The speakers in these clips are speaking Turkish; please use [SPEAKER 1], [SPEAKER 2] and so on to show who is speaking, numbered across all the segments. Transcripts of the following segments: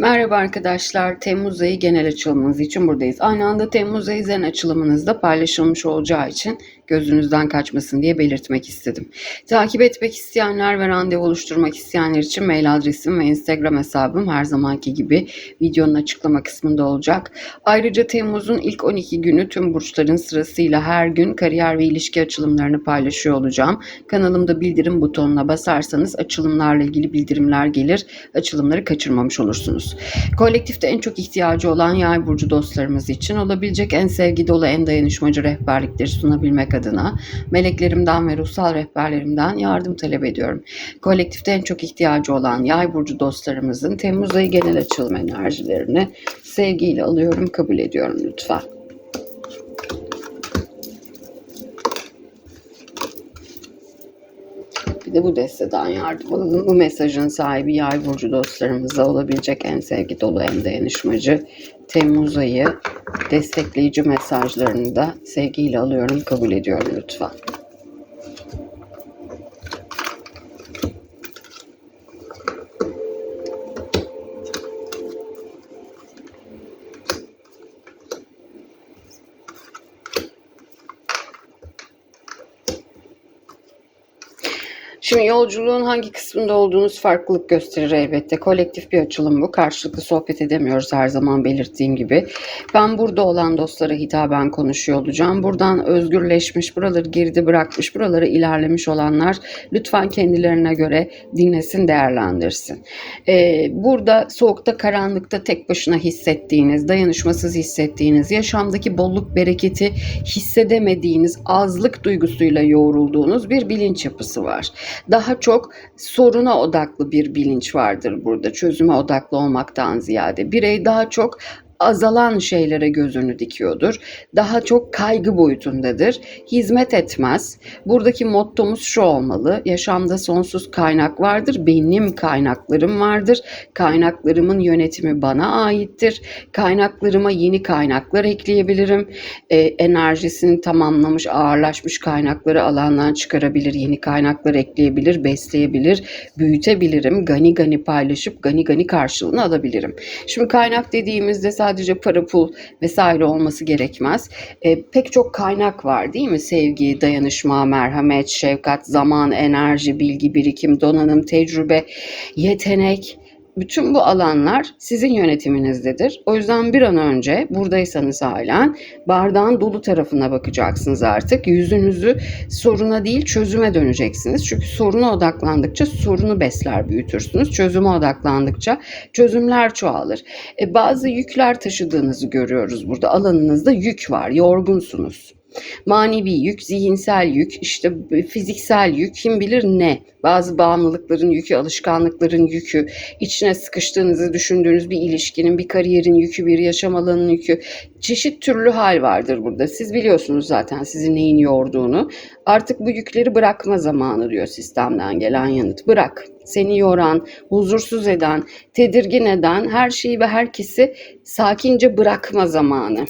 [SPEAKER 1] Merhaba arkadaşlar. Temmuz ayı genel açılımınız için buradayız. Aynı anda Temmuz ayı zen açılımınızda paylaşılmış olacağı için gözünüzden kaçmasın diye belirtmek istedim. Takip etmek isteyenler ve randevu oluşturmak isteyenler için mail adresim ve Instagram hesabım her zamanki gibi videonun açıklama kısmında olacak. Ayrıca Temmuz'un ilk 12 günü tüm burçların sırasıyla her gün kariyer ve ilişki açılımlarını paylaşıyor olacağım. Kanalımda bildirim butonuna basarsanız açılımlarla ilgili bildirimler gelir. Açılımları kaçırmamış olursunuz. Kolektifte en çok ihtiyacı olan yay burcu dostlarımız için olabilecek en sevgi dolu, en dayanışmacı rehberlikleri sunabilmek adına meleklerimden ve ruhsal rehberlerimden yardım talep ediyorum. Kolektifte en çok ihtiyacı olan yay burcu dostlarımızın Temmuz ayı genel açılım enerjilerini sevgiyle alıyorum, kabul ediyorum lütfen. Bir de bu desteden yardım alalım. Bu mesajın sahibi yay burcu dostlarımıza olabilecek en sevgi dolu, en dayanışmacı Temmuz ayı destekleyici mesajlarını da sevgiyle alıyorum, kabul ediyorum lütfen. Şimdi yolculuğun hangi kısmında olduğunuz farklılık gösterir elbette. Kolektif bir açılım bu. Karşılıklı sohbet edemiyoruz her zaman belirttiğim gibi. Ben burada olan dostlara hitaben konuşuyor olacağım. Buradan özgürleşmiş, buraları geride bırakmış, buraları ilerlemiş olanlar lütfen kendilerine göre dinlesin, değerlendirsin. Ee, burada soğukta, karanlıkta tek başına hissettiğiniz, dayanışmasız hissettiğiniz, yaşamdaki bolluk, bereketi hissedemediğiniz, azlık duygusuyla yoğrulduğunuz bir bilinç yapısı var daha çok soruna odaklı bir bilinç vardır burada. Çözüme odaklı olmaktan ziyade. Birey daha çok azalan şeylere gözünü dikiyordur. Daha çok kaygı boyutundadır. Hizmet etmez. Buradaki mottomuz şu olmalı. Yaşamda sonsuz kaynak vardır. Benim kaynaklarım vardır. Kaynaklarımın yönetimi bana aittir. Kaynaklarıma yeni kaynaklar ekleyebilirim. E, enerjisini tamamlamış, ağırlaşmış kaynakları alandan çıkarabilir. Yeni kaynaklar ekleyebilir, besleyebilir, büyütebilirim. Gani gani paylaşıp gani gani karşılığını alabilirim. Şimdi kaynak dediğimizde sadece sadece para pul vesaire olması gerekmez. E, pek çok kaynak var değil mi? Sevgi, dayanışma, merhamet, şefkat, zaman, enerji, bilgi, birikim, donanım, tecrübe, yetenek, bütün bu alanlar sizin yönetiminizdedir. O yüzden bir an önce buradaysanız halen bardağın dolu tarafına bakacaksınız artık. Yüzünüzü soruna değil çözüme döneceksiniz. Çünkü soruna odaklandıkça sorunu besler büyütürsünüz. Çözüme odaklandıkça çözümler çoğalır. E, bazı yükler taşıdığınızı görüyoruz burada. Alanınızda yük var, yorgunsunuz. Manevi yük, zihinsel yük, işte fiziksel yük, kim bilir ne. Bazı bağımlılıkların yükü, alışkanlıkların yükü, içine sıkıştığınızı düşündüğünüz bir ilişkinin, bir kariyerin yükü, bir yaşam alanının yükü. Çeşit türlü hal vardır burada. Siz biliyorsunuz zaten sizin neyin yorduğunu. Artık bu yükleri bırakma zamanı diyor sistemden gelen yanıt. Bırak. Seni yoran, huzursuz eden, tedirgin eden her şeyi ve herkesi sakince bırakma zamanı.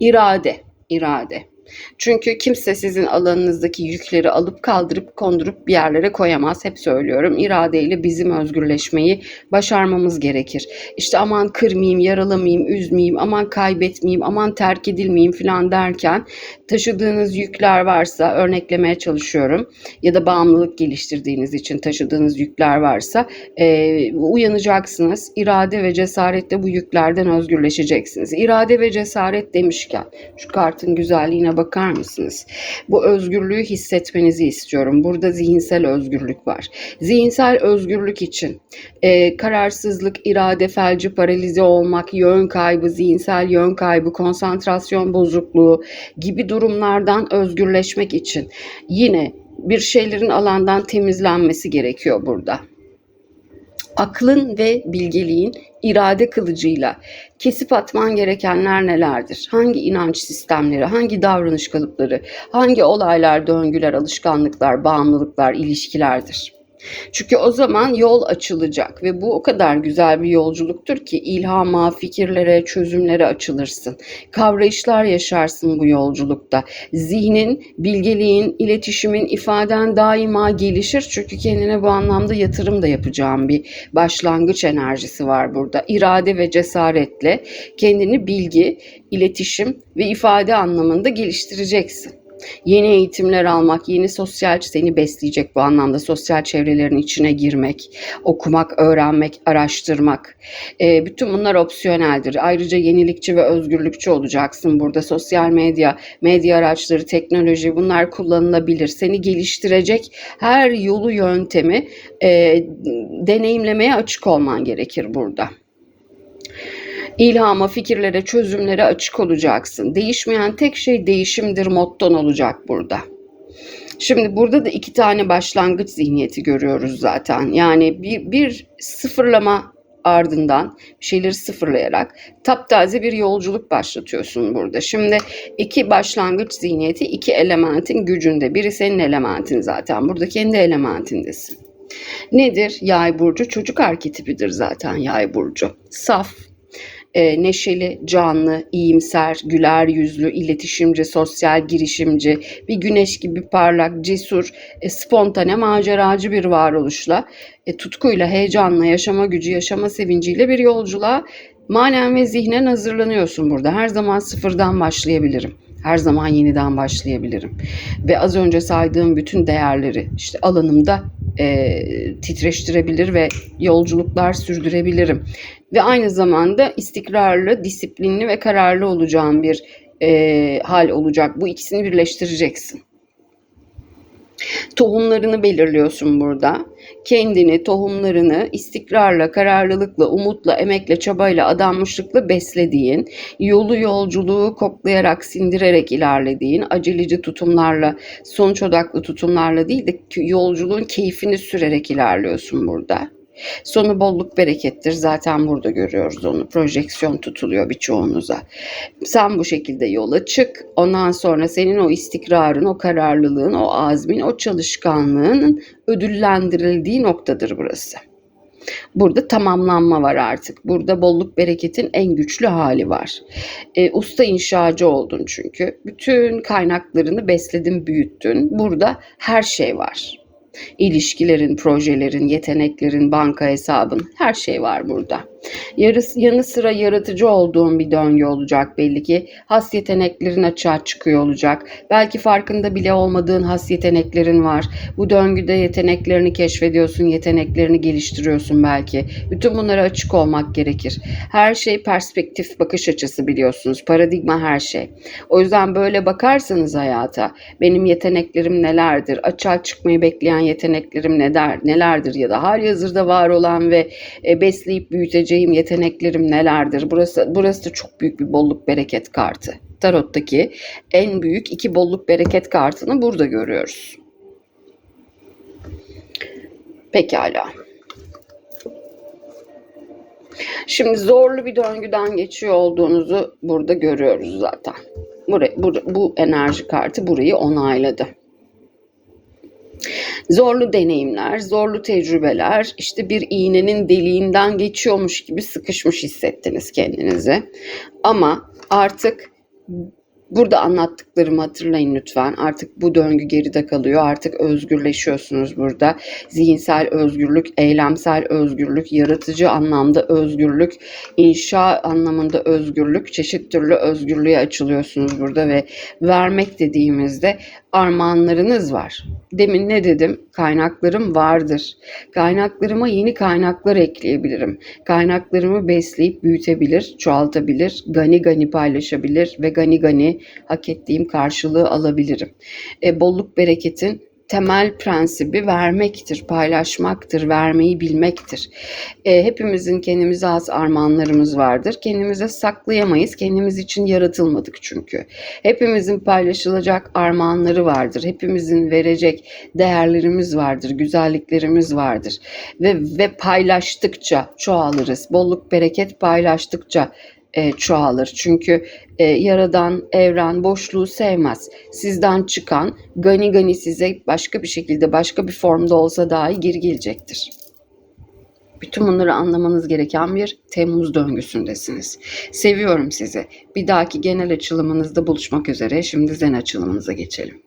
[SPEAKER 1] İrade irade. Çünkü kimse sizin alanınızdaki yükleri alıp kaldırıp kondurup bir yerlere koyamaz. Hep söylüyorum iradeyle bizim özgürleşmeyi başarmamız gerekir. İşte aman kırmayayım, yaralamayayım, üzmeyeyim, aman kaybetmeyeyim, aman terk edilmeyeyim falan derken taşıdığınız yükler varsa örneklemeye çalışıyorum ya da bağımlılık geliştirdiğiniz için taşıdığınız yükler varsa e, uyanacaksınız. İrade ve cesaretle bu yüklerden özgürleşeceksiniz. İrade ve cesaret demişken şu kartın güzelliğine bakar mısınız? Bu özgürlüğü hissetmenizi istiyorum. Burada zihinsel özgürlük var. Zihinsel özgürlük için e, kararsızlık, irade felci, paralize olmak, yön kaybı, zihinsel yön kaybı, konsantrasyon bozukluğu gibi durumlardan özgürleşmek için yine bir şeylerin alandan temizlenmesi gerekiyor burada aklın ve bilgeliğin irade kılıcıyla kesip atman gerekenler nelerdir? Hangi inanç sistemleri, hangi davranış kalıpları, hangi olaylar, döngüler, alışkanlıklar, bağımlılıklar, ilişkilerdir? Çünkü o zaman yol açılacak ve bu o kadar güzel bir yolculuktur ki ilhama, fikirlere, çözümlere açılırsın. Kavrayışlar yaşarsın bu yolculukta. Zihnin, bilgeliğin, iletişimin, ifaden daima gelişir. Çünkü kendine bu anlamda yatırım da yapacağım bir başlangıç enerjisi var burada. İrade ve cesaretle kendini bilgi, iletişim ve ifade anlamında geliştireceksin. Yeni eğitimler almak, yeni sosyal seni besleyecek bu anlamda sosyal çevrelerin içine girmek, okumak, öğrenmek, araştırmak. E, bütün bunlar opsiyoneldir. Ayrıca yenilikçi ve özgürlükçü olacaksın burada. Sosyal medya, medya araçları, teknoloji bunlar kullanılabilir. Seni geliştirecek her yolu yöntemi e, deneyimlemeye açık olman gerekir burada. İlhama, fikirlere, çözümlere açık olacaksın. Değişmeyen tek şey değişimdir motton olacak burada. Şimdi burada da iki tane başlangıç zihniyeti görüyoruz zaten. Yani bir, bir sıfırlama ardından şeyleri sıfırlayarak taptaze bir yolculuk başlatıyorsun burada. Şimdi iki başlangıç zihniyeti iki elementin gücünde. Biri senin elementin zaten. Burada kendi elementindesin. Nedir? Yay burcu çocuk arketipidir zaten yay burcu. Saf, e, neşeli, canlı, iyimser, güler yüzlü, iletişimci, sosyal, girişimci, bir güneş gibi parlak, cesur, e, spontane, maceracı bir varoluşla, e, tutkuyla, heyecanla, yaşama gücü, yaşama sevinciyle bir yolculuğa manen ve zihnen hazırlanıyorsun burada. Her zaman sıfırdan başlayabilirim. Her zaman yeniden başlayabilirim. Ve az önce saydığım bütün değerleri işte alanımda e, titreştirebilir ve yolculuklar sürdürebilirim. Ve aynı zamanda istikrarlı, disiplinli ve kararlı olacağım bir e, hal olacak. Bu ikisini birleştireceksin. Tohumlarını belirliyorsun burada. Kendini, tohumlarını istikrarla, kararlılıkla, umutla, emekle, çabayla, adanmışlıkla beslediğin, yolu yolculuğu koklayarak, sindirerek ilerlediğin, aceleci tutumlarla, sonuç odaklı tutumlarla değil de yolculuğun keyfini sürerek ilerliyorsun burada. Sonu bolluk berekettir. Zaten burada görüyoruz onu. Projeksiyon tutuluyor birçoğunuza. Sen bu şekilde yola çık. Ondan sonra senin o istikrarın, o kararlılığın, o azmin, o çalışkanlığın ödüllendirildiği noktadır burası. Burada tamamlanma var artık. Burada bolluk bereketin en güçlü hali var. E, usta inşacı oldun çünkü. Bütün kaynaklarını besledin, büyüttün. Burada her şey var. İlişkilerin, projelerin, yeteneklerin, banka hesabın her şey var burada. Yarısı, yanı sıra yaratıcı olduğun bir döngü olacak belli ki. Has yeteneklerin açığa çıkıyor olacak. Belki farkında bile olmadığın has yeteneklerin var. Bu döngüde yeteneklerini keşfediyorsun, yeteneklerini geliştiriyorsun belki. Bütün bunlara açık olmak gerekir. Her şey perspektif bakış açısı biliyorsunuz. Paradigma her şey. O yüzden böyle bakarsanız hayata benim yeteneklerim nelerdir? Açığa çıkmayı bekleyen yeteneklerim neler, nelerdir ya da hali hazırda var olan ve e, besleyip büyüteceğim yeteneklerim nelerdir? Burası burası da çok büyük bir bolluk bereket kartı. Tarot'taki en büyük iki bolluk bereket kartını burada görüyoruz. Pekala. Şimdi zorlu bir döngüden geçiyor olduğunuzu burada görüyoruz zaten. Burayı, bu, bu enerji kartı burayı onayladı. Zorlu deneyimler, zorlu tecrübeler, işte bir iğnenin deliğinden geçiyormuş gibi sıkışmış hissettiniz kendinizi. Ama artık Burada anlattıklarımı hatırlayın lütfen. Artık bu döngü geride kalıyor. Artık özgürleşiyorsunuz burada. Zihinsel özgürlük, eylemsel özgürlük, yaratıcı anlamda özgürlük, inşa anlamında özgürlük, çeşit türlü özgürlüğe açılıyorsunuz burada ve vermek dediğimizde armağanlarınız var. Demin ne dedim? Kaynaklarım vardır. Kaynaklarıma yeni kaynaklar ekleyebilirim. Kaynaklarımı besleyip büyütebilir, çoğaltabilir, gani gani paylaşabilir ve gani gani hak ettiğim karşılığı alabilirim. E, bolluk bereketin temel prensibi vermektir, paylaşmaktır, vermeyi bilmektir. E, hepimizin kendimize has armağanlarımız vardır. Kendimize saklayamayız. Kendimiz için yaratılmadık çünkü. Hepimizin paylaşılacak armağanları vardır. Hepimizin verecek değerlerimiz vardır, güzelliklerimiz vardır. Ve ve paylaştıkça çoğalırız. Bolluk bereket paylaştıkça e, çoğalır. Çünkü e, yaradan evren boşluğu sevmez. Sizden çıkan gani gani size başka bir şekilde başka bir formda olsa dahi geri gelecektir. Bütün bunları anlamanız gereken bir Temmuz döngüsündesiniz. Seviyorum sizi. Bir dahaki genel açılımınızda buluşmak üzere. Şimdi zen açılımınıza geçelim.